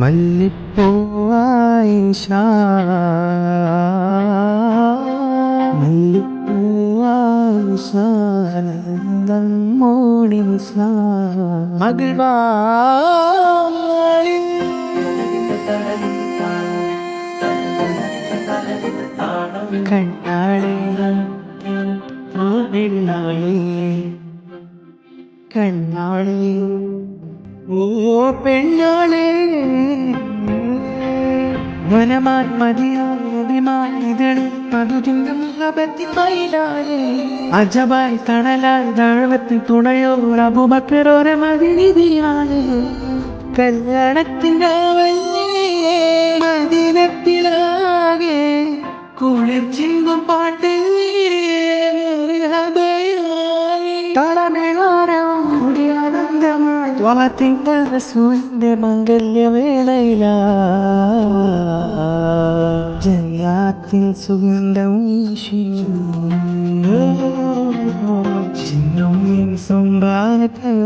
മല്ലിപ്പൂവായി മല്ലിപ്പൂവായി ശാനന്ദം മൂടി മകിഴ്വാളി കണ്ണാളെ കണ്ണാളെ ഓ പെണ്ണാളെ വനമാൻ അജബായി തണലായി താഴ്വത്തിൽ തുണയോ അബുബക്കരോരെ മതിനിധിയാണ് കല്യാണത്തിന്റെ മദിനത്തിലാകെ കുളിർ ചിന്തും പാട്ട് വളത്തിന്റെ സൂര്യന്റെ മംഗല്യവേളയില ജയാത്തിൽ സുഗന്ധം ചിന്നും സംഭാരതയോതുന്നേ